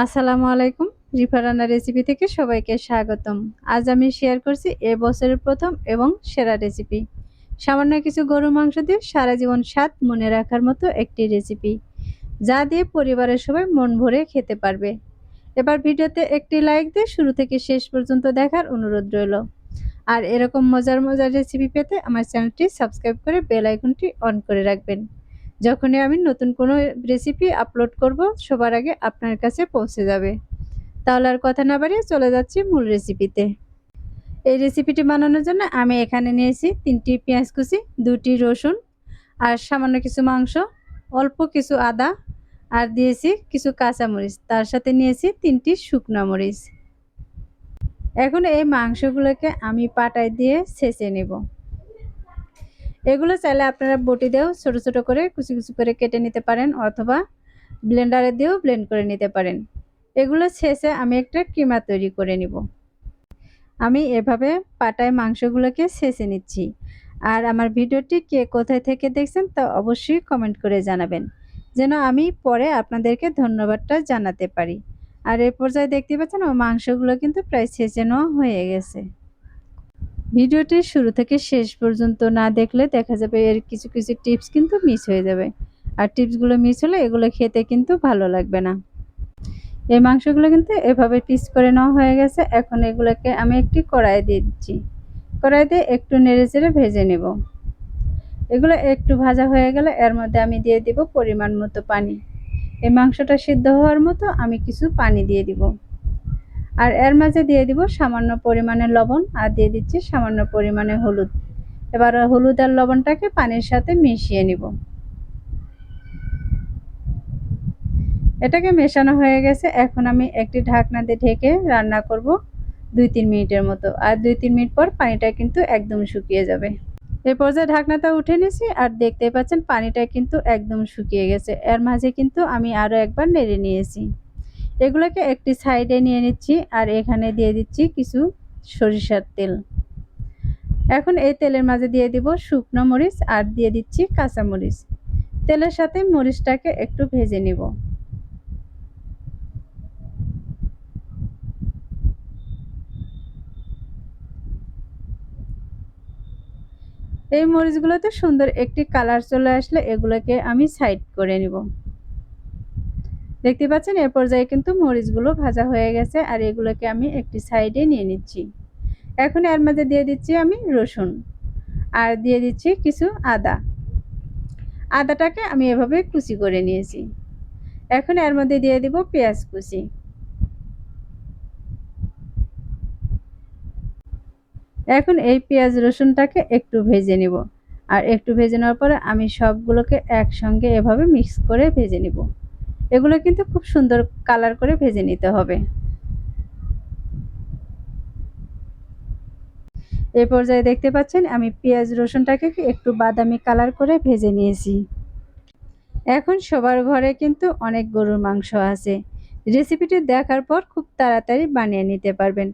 আসসালামু আলাইকুম, রিফা রান্না রেসিপি থেকে সবাইকে স্বাগতম। আজ আমি শেয়ার করছি এ বছরের প্রথম এবং সেরা রেসিপি সামান্য কিছু গরু মাংস দিয়ে সারা জীবন স্বাদ মনে রাখার মতো একটি রেসিপি যা দিয়ে পরিবারের সবাই মন ভরে খেতে পারবে। এবার ভিডিওতে একটি লাইক দিয়ে শুরু থেকে শেষ পর্যন্ত দেখার অনুরোধ রইল। আর এরকম মজার মজার রেসিপি পেতে আমার চ্যানেলটি সাবস্ক্রাইব করে বেল আইকনটি অন করে রাখবেন। যখনই আমি নতুন কোনো রেসিপি আপলোড করব, সবার আগে আপনার কাছে পৌঁছে যাবে। তাহলে আর কথা না বাড়িয়ে চলে যাচ্ছি মূল রেসিপিতে এই রেসিপিটি বানানোর জন্য আমি এখানে নিয়েছি তিনটি পেঁয়াজ কুচি, দুটি রসুন, আর সামান্য কিছু মাংস, অল্প কিছু আদা, আর দিয়েছি কিছু কাঁচামরিচ। তার সাথে নিয়েছি তিনটি শুকনো মরিচ। এখন এই মাংসগুলোকে আমি পাটায় দিয়ে ছেঁচে নেব। এগুলো চাইলে আপনারা বটি দিয়েও ছোটো ছোটো করে কুচি কুচি করে কেটে নিতে পারেন অথবা ব্লেন্ডারে দিয়েও ব্লেন্ড করে নিতে পারেন। এগুলো ছেঁচে আমি একটা কিমা তৈরি করে নিব। আমি এভাবে পাটায় মাংসগুলোকে ছেঁচে নিচ্ছি। আর আমার ভিডিওটি কে কোথায় থেকে দেখছেন তা অবশ্যই কমেন্ট করে জানাবেন। যেন আমি পরে আপনাদেরকে ধন্যবাদটা জানাতে পারি। আর এ পর্যায়ে দেখতে পাচ্ছেন ও মাংসগুলো কিন্তু প্রায় ছেঁচে নেওয়া হয়ে গেছে। ভিডিওটি শুরু থেকে শেষ পর্যন্ত না দেখলে দেখা যাবে এর কিছু কিছু টিপস কিন্তু মিস হয়ে যাবে। আর টিপসগুলো মিস হলে এগুলো খেতে কিন্তু ভালো লাগবে না। এই মাংসগুলো কিন্তু এভাবে পিস করে নেওয়া হয়ে গেছে। এখন এগুলোকে আমি একটি কড়াই দিয়ে দিচ্ছি। কড়াই দিয়ে একটু নেড়ে চেড়ে ভেজে নেব। এগুলো একটু ভাজা হয়ে গেলে এর মধ্যে আমি দিয়ে দিব পরিমাণ মতো পানি। এই মাংসটা সিদ্ধ হওয়ার মতো আমি কিছু পানি দিয়ে দিব। আর এর মাঝে দিয়ে দিব সামান্য পরিমাণে লবণ আর দিয়ে দিচ্ছি সামান্য পরিমাণে হলুদ। এবার হলুদ আর লবণটাকে পানির সাথে মিশিয়ে নিব। এটাকে মেশানো হয়ে গেছে। এখন আমি একটি ঢাকনা দিয়ে ঢেকে রান্না করব দুই তিন মিনিটের মতো। আর দুই তিন মিনিট পর পানিটা কিন্তু একদম শুকিয়ে যাবে। এ পর্যায়ে ঢাকনাটা উঠে নিয়েছি আর দেখতে পাচ্ছেন পানিটা কিন্তু একদম শুকিয়ে গেছে। এর মাঝে কিন্তু আমি আরও একবার নেড়ে নিয়েছি। এগুলোকে একটি সাইডে নিয়ে নিচ্ছি আর এখানে দিয়ে দিচ্ছি কিছু সরিষার তেল। এখন এই তেলের মাঝে দিয়ে দিব শুকনো মরিচ আর দিয়ে দিচ্ছি কাঁচা মরিচ। তেলের সাথে মরিচটাকে একটু ভেজে নিব। এই মরিচগুলোতে সুন্দর একটি কালার চলে আসলে এগুলোকে আমি সাইড করে নিব। দেখতে পাচ্ছেন, এর পর্যায়ে কিন্তু মরিচগুলো ভাজা হয়ে গেছে আর এগুলোকে আমি একটি সাইডে নিয়ে নিচ্ছি। এখন এর মধ্যে দিয়ে দিচ্ছি আমি রসুন আর দিয়ে দিচ্ছি কিছু আদা। আদাটাকে আমি এভাবে কুচি করে নিয়েছি। এখন এর মধ্যে দিয়ে দিব পেঁয়াজ কুচি। এখন এই পেঁয়াজ রসুনটাকে একটু ভেজে নিব। আর একটু ভেজে নেওয়ার পরে আমি সবগুলোকে একসঙ্গে এভাবে মিক্স করে ভেজে নিব। এগুলো কিন্তু খুব সুন্দর কালার করে ভেজে নিতে হবে। এই পর্যায়ে দেখতে পাচ্ছেন, আমি পেঁয়াজ, রসুনটাকে একটু বাদামি কালার করে ভেজে নিয়েছি। এখন সবার ঘরে কিন্তু অনেক গরুর মাংস আছে। রেসিপিটি দেখার পর খুব তাড়াতাড়ি বানিয়ে নিতে পারবেন।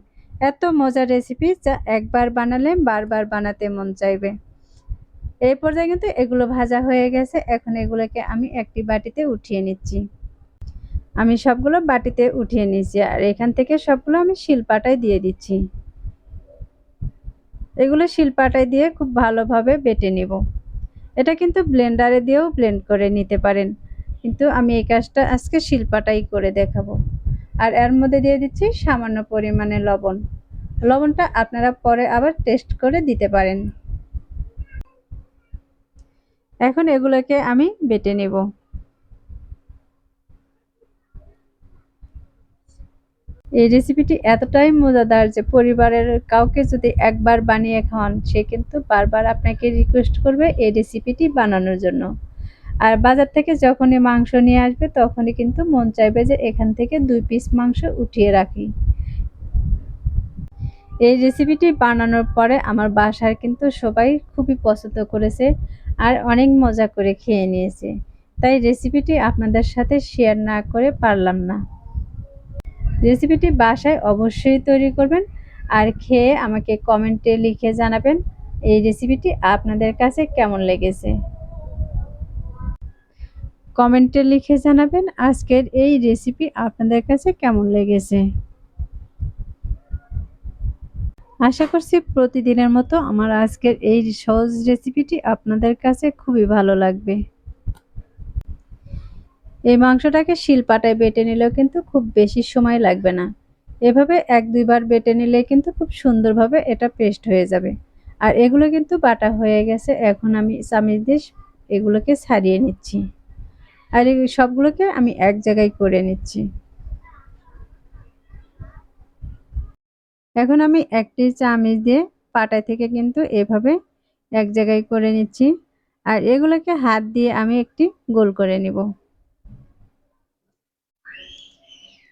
এত মজার রেসিপি যা একবার বানালে বারবার বানাতে মন চাইবে। এই পর্যায়ে কিন্তু এগুলো ভাজা হয়ে গেছে। এখন এগুলোকে আমি একটি বাটিতে উঠিয়ে নিচ্ছি। আমি সবগুলো বাটিতে উঠিয়ে নিয়েছি আর এখান থেকে সবগুলো আমি শিলপাটায় দিয়ে দিচ্ছি। এগুলো শিলপাটায় দিয়ে খুব ভালোভাবে বেটে নেব। এটা কিন্তু ব্লেন্ডারে দিয়েও ব্লেন্ড করে নিতে পারেন। কিন্তু আমি এই কাজটা আজকে শিলপাটাই করে দেখাবো। আর এর মধ্যে দিয়ে দিচ্ছি সামান্য পরিমাণে লবণ। লবণটা আপনারা পরে আবার টেস্ট করে দিতে পারেন। এখন এগুলোকে আমি বেটে নেব। এই রেসিপিটি এতটাই মজাদার যে পরিবারের কাউকে যদি একবার বানিয়ে খাওয়ান, সে কিন্তু বারবার আপনাকে রিকোয়েস্ট করবে এই রেসিপিটি বানানোর জন্য। আর বাজার থেকে যখনই মাংস নিয়ে আসবে, তখনই কিন্তু মন চাইবে যে এখান থেকে দুই পিস মাংস উঠিয়ে রাখি। এই রেসিপিটি বানানোর পরে আমার বাসার কিন্তু সবাই খুবই পছন্দ করেছে আর অনেক মজা করে খেয়ে নিয়েছে। তাই রেসিপিটি আপনাদের সাথে শেয়ার না করে পারলাম না। রেসিপিটি বাসায় অবশ্যই তৈরি করবেন আর খেয়ে আমাকে কমেন্টে লিখে জানাবেন এই রেসিপিটি আপনাদের কাছে কেমন লেগেছে। কমেন্টে লিখে জানাবেন আজকের এই রেসিপি আপনাদের কাছে কেমন লেগেছে। আশা করছি প্রতিদিনের মতো আমার আজকের এই সহজ রেসিপিটি আপনাদের কাছে খুবই ভালো লাগবে। এই মাংসটাকে শিলপাটায় বেটে নিলেও কিন্তু খুব বেশি সময় লাগবে না। এভাবে এক দুইবার বেটে নিলে কিন্তু খুব সুন্দরভাবে এটা পেস্ট হয়ে যাবে। আর এগুলো কিন্তু বাটা হয়ে গেছে, এখন আমি চামিচ দিয়ে এগুলোকে ছাড়িয়ে নিচ্ছি। আর এই সবগুলোকে আমি এক জায়গায় করে নিচ্ছি। এখন আমি একটি চামিচ দিয়ে পাটায় থেকে কিন্তু এভাবে এক জায়গায় করে নিচ্ছি। আর এগুলোকে হাত দিয়ে আমি একটি গোল করে নিব।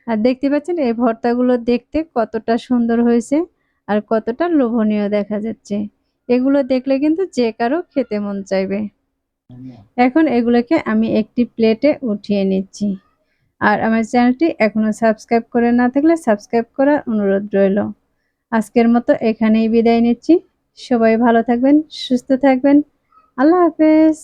আর দেখতে পাচ্ছেন এই ভর্তাগুলো দেখতে কতটা সুন্দর হয়েছে আর কতটা লোভনীয় দেখা যাচ্ছে। এগুলো দেখলে কিন্তু যে কারও খেতে মন চাইবে। এখন এগুলোকে আমি একটি প্লেটে উঠিয়ে নিচ্ছি। আর আমার চ্যানেলটি এখনও সাবস্ক্রাইব করে না থাকলে সাবস্ক্রাইব করার অনুরোধ রইল। আজকের মতো এখানেই বিদায় নিচ্ছি। সবাই ভালো থাকবেন, সুস্থ থাকবেন। আল্লাহ হাফেজ।